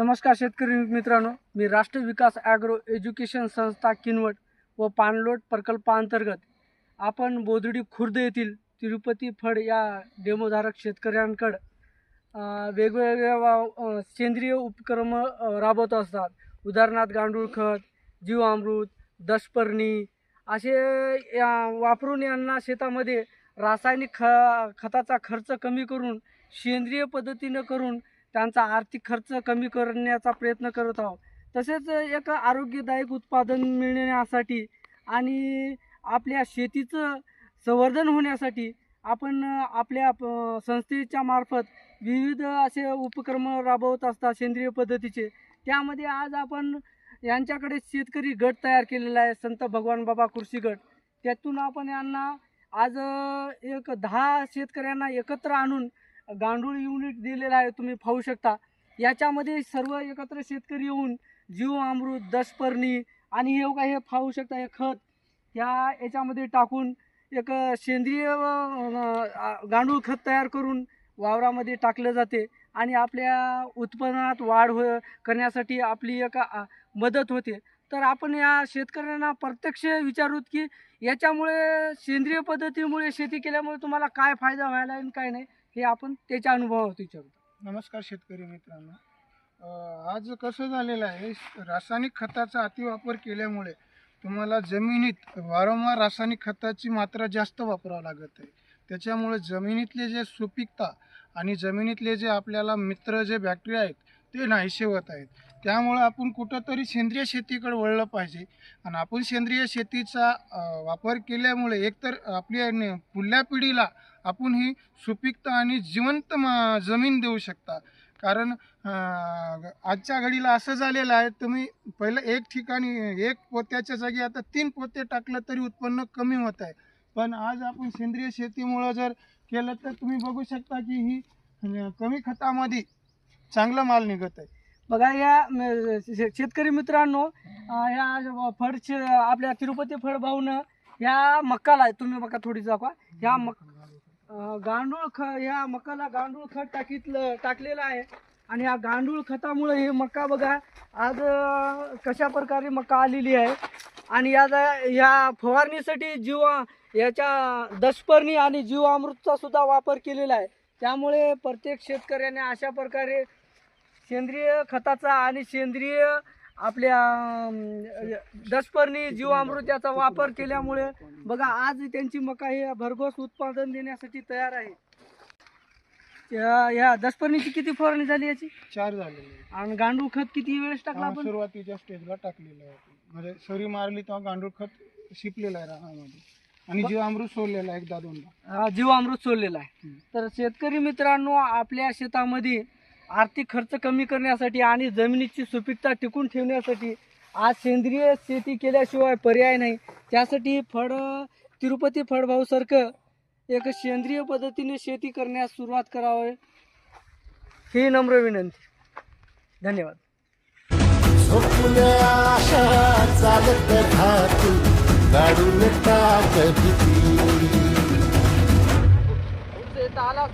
नमस्कार शेतकरी मित्रांनो मी राष्ट्र विकास ॲग्रो एज्युकेशन संस्था किनवट व पाणलोट प्रकल्पांतर्गत आपण बोदडी खुर्द येथील तिरुपती फड या डेमोधारक शेतकऱ्यांकडं वेगवेगळ्या वा- सेंद्रिय उपक्रम राबवत असतात. उदाहरणार्थ गांडूळ खत जीवामृत दशपर्णी असे या वापरून यांना शेतामध्ये रासायनिक ख खताचा खर्च कमी करून सेंद्रिय पद्धतीनं करून त्यांचा आर्थिक खर्च कमी करण्याचा प्रयत्न करत आहोत. तसेच एक आरोग्यदायक उत्पादन मिळण्यासाठी आणि आपल्या शेतीचं संवर्धन होण्यासाठी आपण आपल्या प- संस्थेच्या मार्फत विविध असे उपक्रम राबवत असतात सेंद्रिय पद्धतीचे. त्यामध्ये आज आपण यांच्याकडे शेतकरी गट तयार केलेला आहे संत भगवान बाबा कृषी गट. त्यातून आपण यांना आज एक दहा शेतकऱ्यांना एकत्र आणून गांडूळ युनिट दिलेलं आहे तुम्ही पाहू शकता. याच्यामध्ये सर्व एकत्र शेतकरी येऊन जीव अमृत दशपर्णी आणि हे काय हे पाहू शकता हे खत ह्या याच्यामध्ये टाकून एक सेंद्रिय गांडूळ खत तयार करून वावरामध्ये टाकलं जाते आणि आपल्या उत्पन्नात वाढ हो करण्यासाठी आपली एक मदत होते. तर आपण या शेतकऱ्यांना प्रत्यक्ष विचारूत की याच्यामुळे सेंद्रिय पद्धतीमुळे शेती केल्यामुळे तुम्हाला काय फायदा व्हायला आणि काय नाही. हे आपण त्याच्या अनुभवावर विचारतो. नमस्कार शेतकरी मित्रांनो. आज कसं झालेलं आहे रासायनिक खताचा अतिवापर केल्यामुळे तुम्हाला जमिनीत वारंवार रासायनिक खताची मात्रा जास्त वापरावं लागत आहे. त्याच्यामुळे जमिनीतले जे सुपीकता आणि जमिनीतले जे आपल्याला मित्र जे बॅक्टेरिया आहेत ते नाहीसे होत आहेत. त्यामुळं आपण कुठंतरी सेंद्रिय शेतीकडे वळलं पाहिजे. आणि आपण सेंद्रिय शेतीचा वापर केल्यामुळे एकतर आपल्या पुढल्या पिढीला आपण ही सुपीकता आणि जिवंत जमीन देऊ शकता. कारण आजच्या घडीला असं झालेलं आहे तुम्ही पहिलं एक ठिकाणी एक पोत्याच्या जागी आता तीन पोते टाकलं तरी उत्पन्न कमी होत आहे. पण आज आपण सेंद्रिय शेतीमुळं जर केलं तर तुम्ही बघू शकता की ही कमी खतामध्ये चांगला माल निघत आहे. बघा या म, शे- शेतकरी मित्रांनो अं, ह्या फळ शे- आपल्या तिरुपती फळ भाऊनं ह्या मक्काला तुम्ही मका थोडी दाखवा ह्या मक अं, गांडूळ ख ह्या मकाला गांडूळ खत टाकीतलं टाकलेलं आहे. आणि या गांडूळ खतामुळे हे मका बघा आज अं, कशा प्रकारे मका आलेली आहे. आणि या या फवारणीसाठी जीव याच्या दशपर्णी आणि जीवामृतचा सुद्धा वापर केलेला आहे. त्यामुळे प्रत्येक शेतकऱ्याने अशा प्रकारे सेंद्रिय खताचा आणि सेंद्रिय आपल्या दशपर्णी जीवामृत याचा वापर केल्यामुळे बघा आज त्यांची मका हे भरघोस उत्पादन देण्यासाठी तयार आहे या- या दशपर्णीची किती फवारणी झाली याची चार झालेले आहे. आणि गांडूळ खत किती वेळेस टाकला हा, आपण सुरुवातीच्या स्टेजला टाकलेलं आहे. म्हणजे सरी मारली तेव्हा गांडूळ खत शिपलेलं आहे रानामध्ये आणि जीवामृत सोडलेलं आहे एकदा दोनदा हा, जीवामृत सोडलेला आहे हम्म. तर शेतकरी मित्रांनो आपल्या शेतामध्ये आर्थिक खर्च कमी करण्यासाठी आणि जमिनीची सुपीकता टिकून ठेवण्यासाठी आज सेंद्रिय शेती केल्याशिवाय पर्याय नाही. त्यासाठी फळ तिरुपती फळभाऊसारखं एक सेंद्रिय पद्धतीने शेती करण्यास सुरुवात करावे. ही नम्र विनंती. धन्यवाद. आला